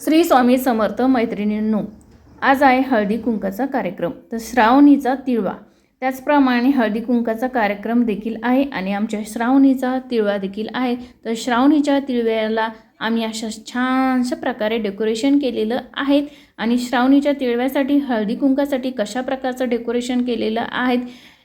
श्री स्वामी समर्थ मैत्रिणींनो आज आहे हळदी कुंकाचा कार्यक्रम. तर श्रावणीचा तिळवा. त्याचप्रमाणे हळदी कुंकाचा कार्यक्रम देखील आहे आणि आमच्या श्रावणीचा तिळवा देखील आहे. तर श्रावणीच्या तिळव्याला आम्ही अशा छानशा प्रकारे डेकोरेशन केलेलं आहे आणि श्रावणीच्या तिळव्यासाठी हळदी कुंकासाठी कशा प्रकारचं डेकोरेशन केलेलं आहेत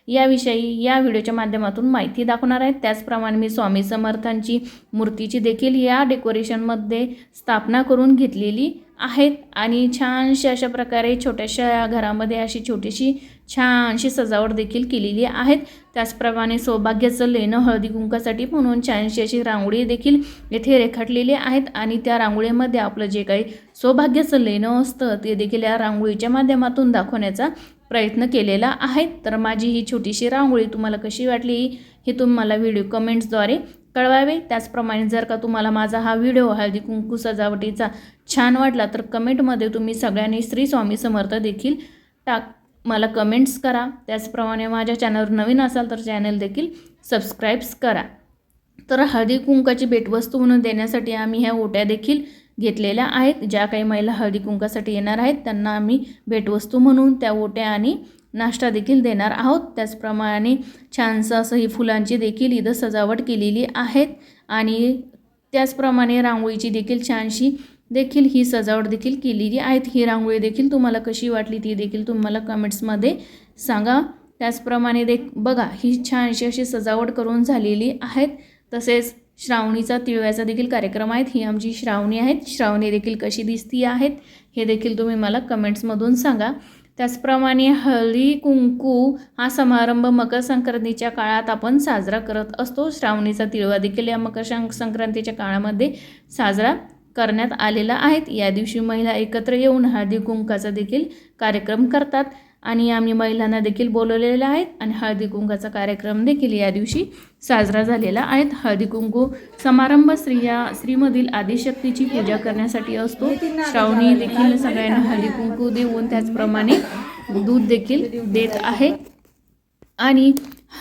याविषयी या व्हिडिओच्या माध्यमातून माहिती दाखवणार आहेत. त्याचप्रमाणे मी स्वामी समर्थांची मूर्तीची देखील या डेकोरेशनमध्ये स्थापना करून घेतलेली आहेत. आणि छानशी अशा प्रकारे छोट्याशा घरामध्ये अशी छोटीशी छानशी सजावट देखील केलेली आहेत. त्याचप्रमाणे सौभाग्याचं लेणं हळदी कुंकासाठी म्हणून छानशी अशी रांगोळी देखील येथे रेखाटलेली आहेत. आणि त्या रांगोळीमध्ये आपलं जे काही सौभाग्याचं लेणं असतं ते देखील या रांगोळीच्या माध्यमातून दाखवण्याचा प्रयत्न केलेला आहे तर माझी ही छोटीशी रांगोळी तुम्हाला कशी वाटली हे तुम्ही मला व्हिडिओ कमेंट्सद्वारे कळवावे. त्याचप्रमाणे जर का तुम्हाला माझा हा व्हिडिओ हळदी कुंकू सजावटीचा छान वाटला तर कमेंटमध्ये तुम्ही सगळ्यांनी श्री स्वामी समर्थ देखील टाक मला कमेंट्स करा. त्याचप्रमाणे माझ्या चॅनलवर नवीन असाल तर चॅनल देखील सबस्क्राईब्स करा. तर हळदी कुंकाची भेटवस्तू म्हणून देण्यासाठी आम्ही ह्या ओट्या देखील घेतलेल्या आहेत. ज्या काही महिला हळदी कुंकासाठी येणार आहेत त्यांना आम्ही भेटवस्तू म्हणून त्या ओट्या आणि नाश्ता देखील देणार आहोत. त्याचप्रमाणे छानसं असं ही फुलांची देखील इथं सजावट केलेली आहेत. आणि त्याचप्रमाणे रांगोळीची देखील छानशी देखील ही सजावट देखील केलेली आहेत. ही रांगोळी देखील तुम्हाला कशी वाटली ती देखील तुम्हाला कमेंट्समध्ये सांगा. त्याचप्रमाणे देख बघा ही छानशी अशी सजावट करून झालेली आहेत. तसेच श्रावणीचा तिळव्याचा देखील कार्यक्रम आहेत. ही आमची श्रावणी आहेत. श्रावणी देखील कशी दिसती आहेत हे देखील तुम्ही मला कमेंट्समधून सांगा. त्याचप्रमाणे हळदी कुंकू हा समारंभ मकर संक्रांतीच्या काळात आपण साजरा करत असतो. श्रावणीचा तिळवा देखील या मकर सं संक्रांतीच्या काळामध्ये साजरा करण्यात आलेला आहेत या दिवशी महिला एकत्र येऊन हळदी कुंकाचा देखील कार्यक्रम करतात. आणि आम्ही महिलांना देखील बोलवलेलं आहेत आणि हळदी कुंकाचा कार्यक्रम देखील या दिवशी साजरा झालेला आहे. हळदी कुंकू समारंभ स्त्रिया स्त्रीमधील आदिशक्तीची पूजा करण्यासाठी असतो. श्रावणी देखील सगळ्यांना हळदी कुंकू देऊन त्याचप्रमाणे दूध देखील देत आहे. आणि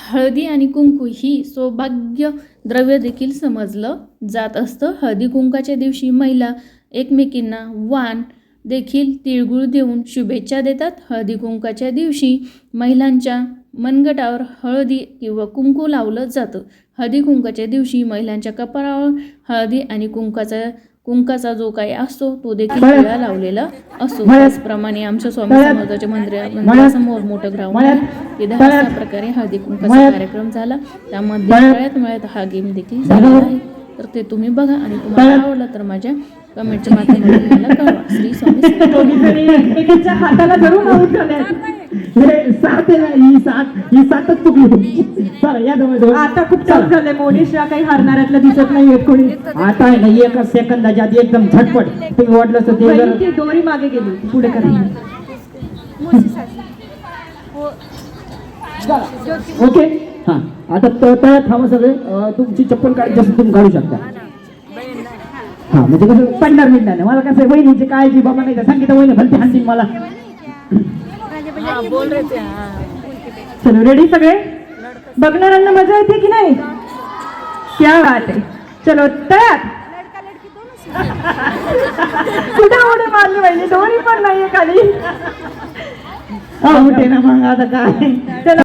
हळदी आणि कुंकू ही सौभाग्य द्रव्य देखील समजलं जात असतं. हळदी कुंकाच्या दिवशी महिला एकमेकींना वाण देखील तिळगुळ देऊन शुभेच्छा देतात. हळदी कुंकाच्या दिवशी महिलांच्या मनगटावर हळदी किंवा कुंकू लावलं जातं. हळदी कुंकाच्या दिवशी महिलांच्या कपाळावर हळदी आणि कुंकाचा कुंकाचा जो काही असतो तो देखील टिळा लावलेला असतो. त्याचप्रमाणे आमच्या स्वामी समर्थाच्या मंदिरा मंदिरासमोर मोठं ग्राउंड आहे. तिथे अशा प्रकारे हळदी कुंकाचा कार्यक्रम झाला. त्यामध्ये मळ्यात मळ्यात हा गेम देखील झाला आहे. तर ते तुम्ही बघा आणि तुम्हाला आवडलं तर माझ्या कमेंटच्या माध्यमातून मला कळवा. दोघीजणी एकमेकींच्या हाताला धरून आऊट हे सात आहे ना ही सात ही सातच चुकली चला या जवळ जवळ. आता खूप टफ झालंय. मोनिशा काही हारणाऱ्यातलं दिसत नाहीये कोणी. आता आहे ना एका सेकंदाच्या आधी एकदम झटपट. तुम्ही वाटलं ते ती दोरी मागे गेली पुढे करा ओके. हा. आता त- तळ्यात थांबा सगळे. तुमची चप्पल काढायची असेल तुम्ही काढू शकता. हा म्हणजे कसं पडणार मिळणार नाही. मला कसं आहे, वहिनीची काळजी बाबा नाही का? सांगितलं वहिनी भलती हाणतील मला. चलो रेडी सगळे? बघणाऱ्यांना मजा येते की नाही? क्या बात आहे. चलो तयार. कुठे उडी मारली पाहिजे दोरी पण नाहीये खाली. हा, ना मग आता काय? चलो.